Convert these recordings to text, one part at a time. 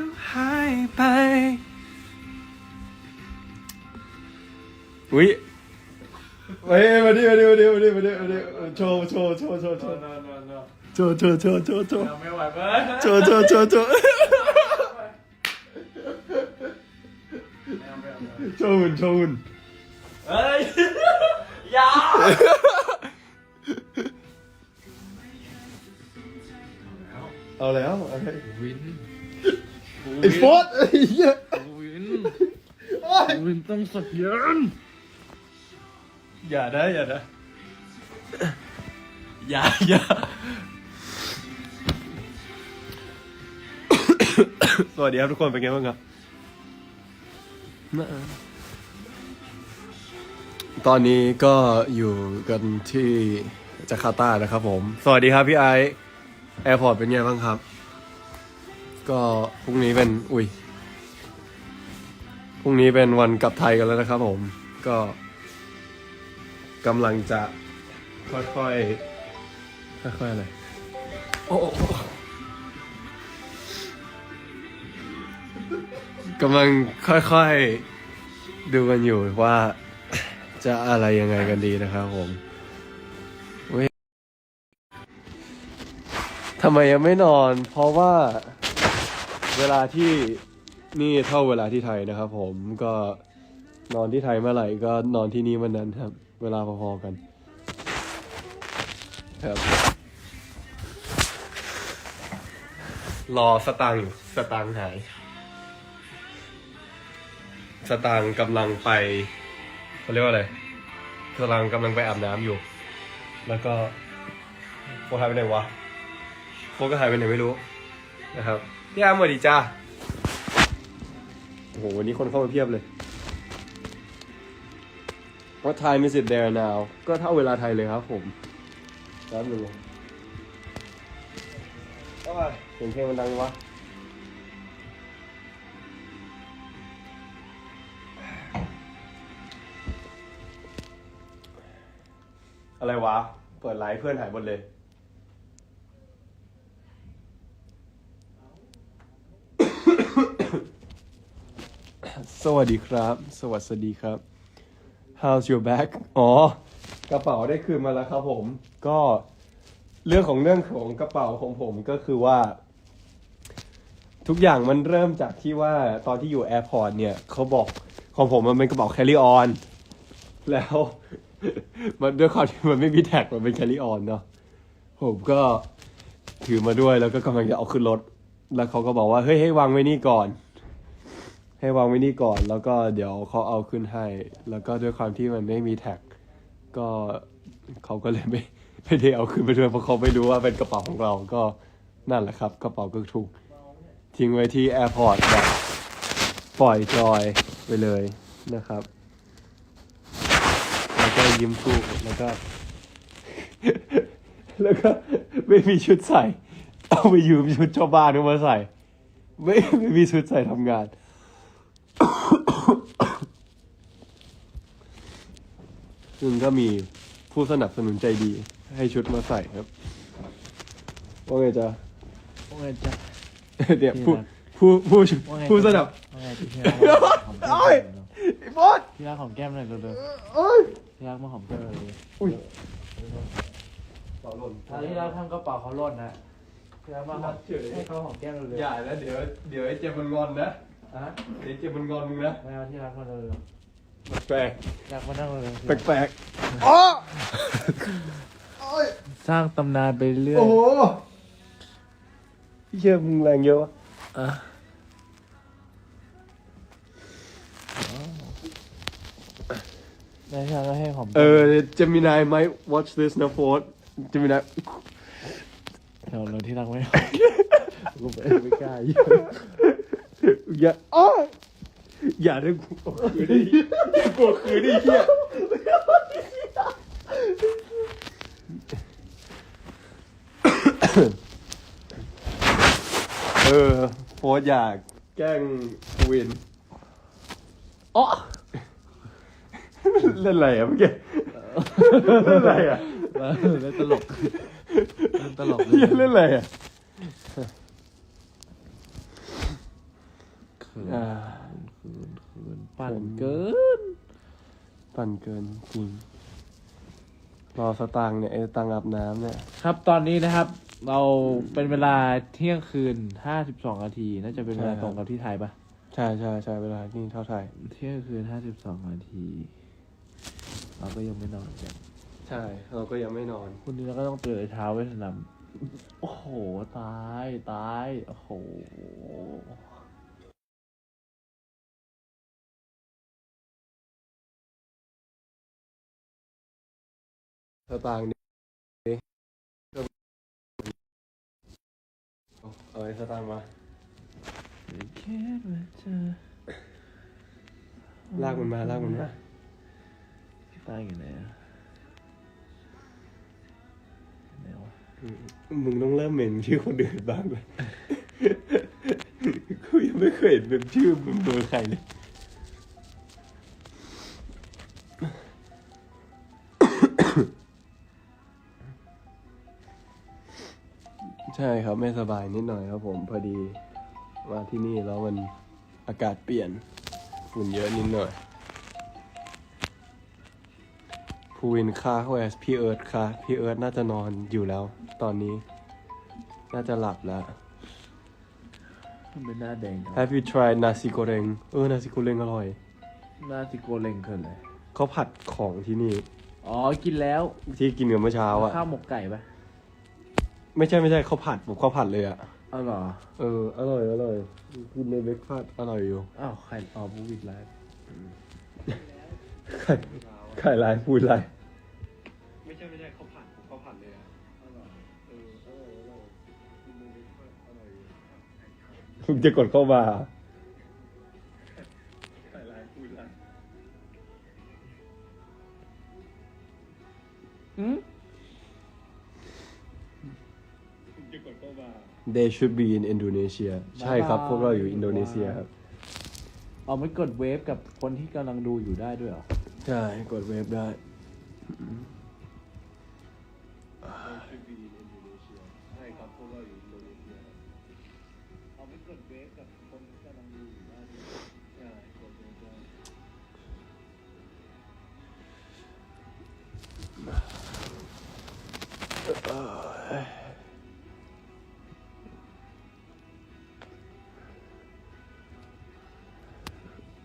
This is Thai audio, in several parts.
ก็หายไป อุ้ยเฮ้ยมาดิมาดิมาดิมาดิมาดิมาดิโชว์โชว์โชว์โชว์โชว์โชว์โชว์โชว์โชว์โชว์ไม่ไหวเบ้โชว์โชว์โชว์โชว์โชว์หุ่นโชว์หุ่นเฮ้ยอย่าแล้วเอาแล้ววิน ไอ้โฟสไอ้เหี้ยวินโอ๊ยวินต้องสักยันอย่านะอย่านะอย่าอย่าสวัสดีครับทุกคนเป็นไงบ้างครับตอนนี้ก็อยู่กันที่จาการ์ตานะครับผม สวัสดีครับพี่ไอซ์แอร์พอร์ตเป็นไงบ้างครับ ก็พรุ่งนี้เป็นอุ้ยพรุ่งนี้เป็นวันกลับไทยกันแล้วนะครับผมก็กำลังจะค่อยๆค่อยๆอะไรโอ้โอ้กำลังค่อยๆดูกันอยู่ว่า จะอะไรยังไงกันดีนะครับผมเว้ยทำไมยังไม่นอน เพราะว่า เวลาที่นี่เท่าเวลาที่ไทยนะครับ ผมก็นอนที่ไทยเมื่อไหร่ก็นอนที่นี่วันนั้นครับ เวลาพอๆกันครับรอสตางค์อยู่สตางค์หาย สตางค์กำลังไปเขาเรียกว่าอะไรกำลังกำลังไปอาบน้ำอยู่ แล้วก็โฟหายไปไหนวะโฟก็หายไปไหนไม่รู้นะครับ พี่อาร์มสวัสดีจ้าโอ้โหวันนี้คนเข้ามาเพียบเลย What time is it there now ก็เท่าเวลาไทยเลยครับผมแป๊บนึงโอ้ยเสียงเพลงมันดังวะอะไรวะ เปิดไลฟ์เพื่อนหายหมดเลย สวัสดีครับ สวัสดีครับ How's your back อ๋อ กระเป๋าได้คืนมาแล้วครับผม ก็เรื่องของเรื่องของกระเป๋าของผมก็คือว่า ทุกอย่างมันเริ่มจากที่ว่าตอนที่อยู่แอร์พอร์ตเนี่ยเขาบอกของผมมันเป็นกระเป๋า carry on แล้ว มันด้วยความที่มันไม่มีแท็กมันเป็น carry on เนาะผมก็ถือมาด้วยแล้วก็กำลังจะเอาขึ้นรถ แล้วเขาก็บอกว่าเฮ้ยให้วางไว้นี่ก่อน ให้วางไว้นี่ก่อน แล้วก็เดี๋ยวเขาเอาขึ้นให้ แล้วก็ด้วยความที่มันไม่มีแท็ก ก็เขาก็เลยไม่ไม่ได้เอาขึ้นไปด้วยเพราะเขาไม่รู้ว่าเป็นกระเป๋าของเราก็นั่นแหละครับ กระเป๋าก็ถูกทิ้งไว้ที่แอร์พอร์ตแบบปล่อยจอยไปเลยนะครับแล้วก็ยิ้มสู้แล้วก็ แล้วก็ไม่มีชุดใส่ เอาไปยืมชุดชาวบ้านมาใส่ ไม่ไม่มีชุดใส่ทำงาน ซึ่งก็มีผู้สนับสนุนใจดี ให้ชุดมาใส่ครับว่าไงจ๊ะว่าไงจ๊ะเดี๋ยวผู้ผู้ผู้ว่าไงผู้สนับว่าไงพี่รักหอมแก้มโอ้ยไอ้บอสพี่รักหอมแก้มหน่อยเร็วโอ้ยๆพี่รักมาหอมแก้มเลยอุ้ยเป่าหล่นถ้าพี่รักทำกระเป๋าเขาหล่นนะพี่รักมาหอมเฉยให้เขาหอมแก้มเร็วอย่านะเดี๋ยวเดี๋ยวไอ้เจ็บมันงอนนะๆอะเดี๋ยวเจ็บมันงอนมึงนะไม่เอาที่รักมาเร็ว แปลกๆอยากมานั่งเร็วแปลกแปลกๆอ๋อโอ้ยสร้างตำนานไปเรื่อยโอ้โหพี่เชื่อมึงแรงเยอะวะอะได้ใช่ก็ให้หอมเออเจมินาย might watch this นะโฟร์เจมินายเดี๋ยวเราที่รักไม่กูไม่ไม่กล้าอยู่อย่าอ้อ อย่าได้กูกลัวคืนดิกลัวคืนดิเฮียเออโฟร์อยากแกล้งวินอ๋อเล่นอะไรอะเมื่อกี้เล่นอะไรอะเออเล่นตลกเล่นตลกเหี้ยเล่นอะไรอะ คืนอ่าคืนคืนปั่นเกิน ปั่นเกินจริง รอสตางค์เนี่ยไอ้สตังค์อาบน้ำเนี่ย ครับตอนนี้นะครับ เราเป็นเวลาเที่ยงคืนห้าสิบสองนาที น่าจะเป็นเวลาใช่ครับตรงกับที่ไทยปะใช่ใช่ใช่เวลานี่เท่าไทย เที่ยงคืนห้าสิบสองนาที เราก็ยังไม่นอนกันใช่ เราก็ยังไม่นอนคุณนี้เราก็ต้องตื่นแต่เช้าไว้สนามโอ้โห ตาย ตาย โอ้โห สตางค์นี่เอาไอ้สตางค์มาแค่มาเจอลากมันมาลากมันมาตายอยู่ไหนอะไหนวะมึงต้องเริ่มเหม็นชื่อคนอื่นบ้างเลยกูยังไม่เคยเห็นเป็นชื่อมึงโดยใครเลย ใช่ครับไม่สบายนิดหน่อยครับผมพอดีมาที่นี่แล้วมันอากาศเปลี่ยนฝุ่นเยอะนิดหน่อยภูวินค่าแวสพี่เอิร์ธค่ะพี่เอิร์ธน่าจะนอนอยู่แล้ว ตอนนี้ น่าจะหลับแล้ว ทำไมหน้าแดงจัง Have you tried nasi goreng เออ nasi goreng อร่อย หน้าติโกเลงเกินเลยเขาผัดของที่นี่ อ๋อ กินแล้วที่กินกันเมื่อเช้าอะข้าวหมกไก่ปะ ไม่ใช่ไม่ใช่เขาผัดแบบเขาผัดเลยอะอ้าวเหรอเอออร่อยอร่อยกินในเบรกฟาสต์อร่อยอยู่อ้าวไข่อ๋อบูวิดไลฟ์ไข่ไข่ลายพูดลายไม่ใช่ไม่ใช่เขาผัดเขาผัดเลยอะอร่อยเอออร่อยอร่อยกินในเบรกฟาสต์อร่อยอยู่คุณจะกดเข้ามาไข่ลายพูดลายอืม They should be in Indonesia ใช่ครับ พวกเราอยู่อินโดนีเซียครับอ๋อไม่กดเวฟกับคนที่กำลังดูอยู่ได้ด้วยเหรอ ใช่ กดเวฟได้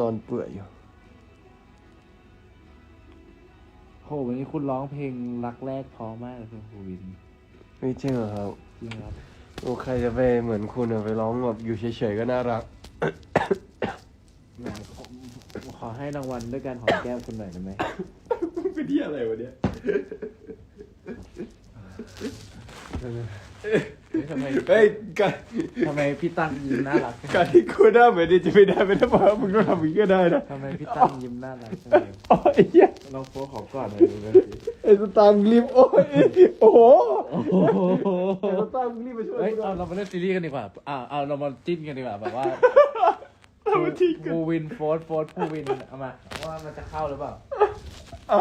นอนเปื่อยอยู่ โหวันนี้คุณร้องเพลงรักแรกเพอมากเลยคุณภูวินไม่จริงเหรอครับ จริงครับ โอ้ใครจะไปเหมือนคุณอะไปร้องแบบอยู่เฉยๆก็น่ารักแหมขอขอให้รางวัลด้วยการหอมแก้มคุณหน่อยได้ไหม เป็นที่อะไรวะเนี่ยเฮ้ย ทำไมเฮ้ยการทำไมพี่ตั้งยิ้มน่ารักจังการที่คุณหน้าเหมือนนี่จะไม่ได้ไม่ได้เพราะว่ามึงต้องทำอย่างนี้ก็ได้นะทำไมพี่ตั้งยิ้มน่ารักจังเลยโอ้ยเหี้ยลองโพสขอก่อนหน่อยดูเลยไอ้สตางค์รีบโอ้ยโอ้โหโอ้โหไอ้สตางค์รีบมาช่วยเฮ้ยกูหน่เอาอยเรามาเล่นซีรีส์กันดีกว่าอ่าเอาเรามาจิ้นกันดีกว่าแบบว่าเอามาทิ้งกันภูวินโฟร์โฟร์ภูวินเอามาว่ามันจะเข้าหรือเปล่าอะ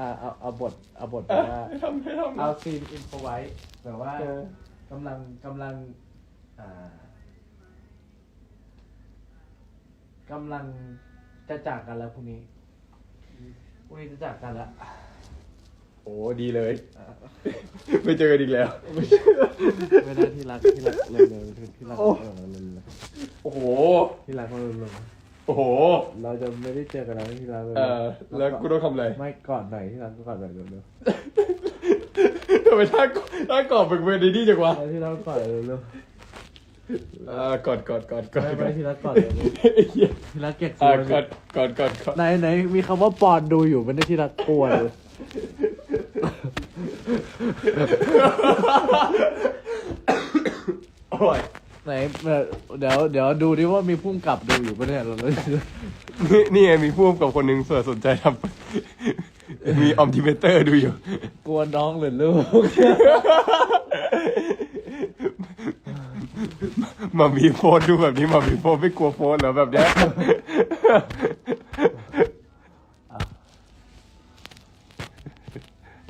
อ่าเอาเอาบทเอาบทแบบว่า ทำให้ทำเอาซีนอินโฟไว้แบบว่าเออ กำลังกำลังอ่ากำลังจะจากกันแล้วพรุ่งนี้พรุ่งนี้จะจากกันแล้วโอ้ดีเลย ไม่เจอกันอีกแล้วเวลาที่รักที่รักเร็วเร็วที่รักโอ้เร็วเร็วเร็วเร็วโอ้โห ที่รักมาเร็วเร็วโอ้โห เราจะไม่ได้เจอกันแล้วที่รักเลยเออแล้วกูต้องทำอะไร ไม่ก่อนหน่อยที่รักก่อนหน่อยเร็วเร็ว ทำไมท่าท่ากรอบเป็นเวรดีจังวะแล้วที่รักก่อนเร็วเร็วอ่ากอดกอดกอดกอดไม่ไม่ที่รักก่อนเร็วเร็วไอ้เหี้ยที่รักเกลียดอ่ากูกอดกอดกอดกอดไหนไหนมีคำว่าปอนดูอยู่ไม่ได้ที่รักกลัวเลยโอ้ยไหนเดี๋ยวเดี๋ยวดูดิว่ามีพุ่งกลับดูอยู่ปะเนี่ยเราเลยนี่นี่ไงมีผู้กำกับคนหนึ่งเสือสนใจทำมีออมทิเมเตอร์ดูอยู่ กลัวน้องหรือลูก มามีโฟนดูแบบนี้มามีโฟนไม่กลัวโฟนเหรอแบบเนี้ย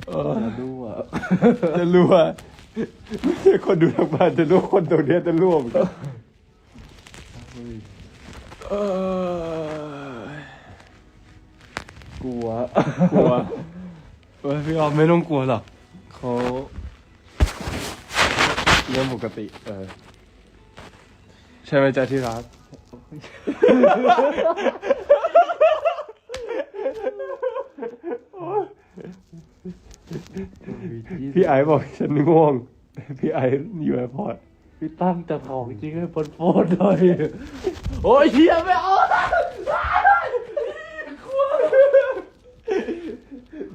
เออจะดูอะจะรู้ว่าไม่ใช่คนดูทางบ้านจะรู้ว่าคนตรงเนี้ยจะร่วมอนกันเออกลัว กลัว เฮ้ยพี่ออมไม่ต้องกลัวหรอกเขาเรื่องปกติ เออ ใช่ไหมจ๊ะที่รัก พี่ไอ้บอกฉันง่วง พี่ไอ้อยู่แอร์พอร์ต พี่ตั้งจะถองจริงให้ปนโฟนหน่อย โอ้ยเฮียไม่เอา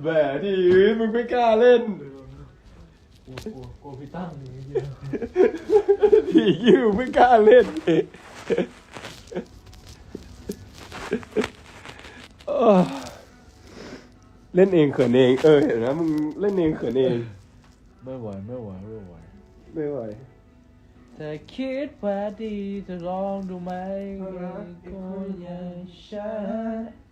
แหมที่มึงไม่กล้าเล่นกลัวกลัวกลัวพี่ตั้งอย่างเงี้ยที่ยิวไม่กล้าเล่นเออเล่นเองเขินเองเออเห็นไหมมึงเล่นเองเขินเอง ไม่ไหวไม่ไหวไม่ไหวไม่ไหวแต่คิดว่าดีจะลองดูไหมก็ยังฉัน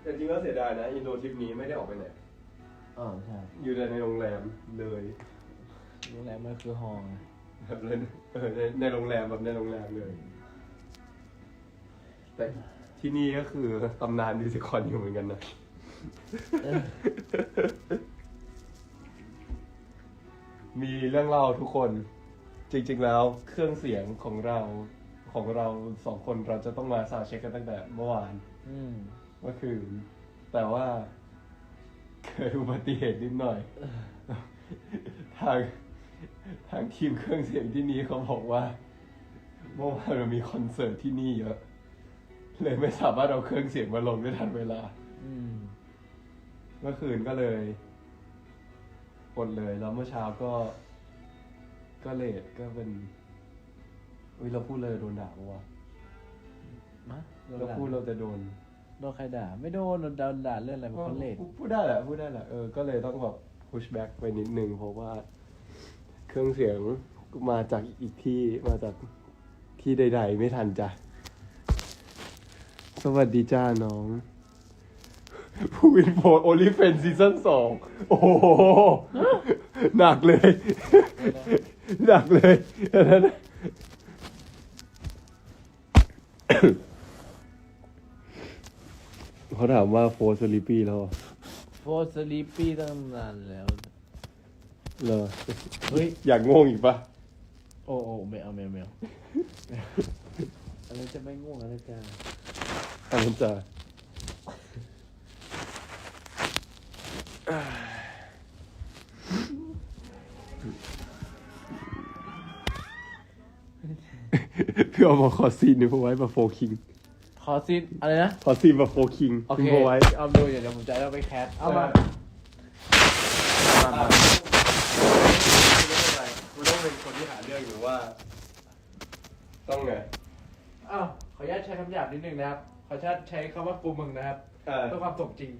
แต่จริงก็เสียดายนะ อินโดทริปนี้ไม่ได้ออกไปไหน อ๋อใช่อยู่แต่ในโรงแรมเลยโรงแรมมันคือห้องอะแบบเล่นเออในในโรงแรมแบบในโรงแรมเลย แต่ที่นี่ก็คือตำนานมิวสิคอนอยู่เหมือนกันนะ มีเรื่องเล่าทุกคน จริง ๆ แล้วเครื่องเสียงของเรา ของเราสองคนเราจะต้องมาซาวด์เช็คกันตั้งแต่เมื่อวานอืม เมื่อคืน แต่ว่าเกิดอุบัติเหตุนิดหน่อย ทางทางทีมเครื่องเสียงที่นี่เขาบอกว่า เมื่อวานเรามีคอนเสิร์ตที่นี่เยอะ เลยไม่สามารถเอาเครื่องเสียงมาลงได้ทันเวลา อืม เมื่อคืนก็เลยอดเลย แล้วเมื่อเช้าก็ ก็เลทก็เป็น อุ้ยเราพูดเลยโดนด่าปะวะมาโดนเราด่าพูดเราจะโดนโดนใครด่า ไม่โดนโดนด่าด่าเรื่องอะไรเป็นคนเลทพูดได้แหละพูดได้แหละเออก็เลยต้องแบบ push back ไปนิดนึงเพราะว่า เครื่องเสียงมาจากอีกที่มาจากที่ใด ๆ ไม่ทันจ้ะ สวัสดีจ้าน้อง ผู้วินโพโอลิเฟนซีซั่นสองโอ้โหหนักเลย หนักเลยอันนั้นน่ะ เขาถามว่าโฟร์สลิปี้แล้วเหรอโฟร์สลีปปี้ตั้งนานแล้ว เหรอเฮ้ย อยากง่วงอีกปะโอ้โอ้ไม่เอาไม่เอาไม่เอาอะไรจะไม่ง่วงอะไรกันอันนั้นจะ พี่เอามาขอซีนนี่พอไว้มาโฟคิง ขอซีนอะไรนะขอซีนมาโฟคิงโอเคพอไว้ เอาดูอย่าเดี๋ยวผมจะเอาไปแคสเอามามา มาคุณต้องเป็นคนที่หาเรื่องหรือว่า ต้องไงอ้าวขออนุญาตใช้คำหยาบนิดนึงนะครับ ขออนุญาตใช้คำว่ากูมึงนะครับเออเพื่อความสมจริง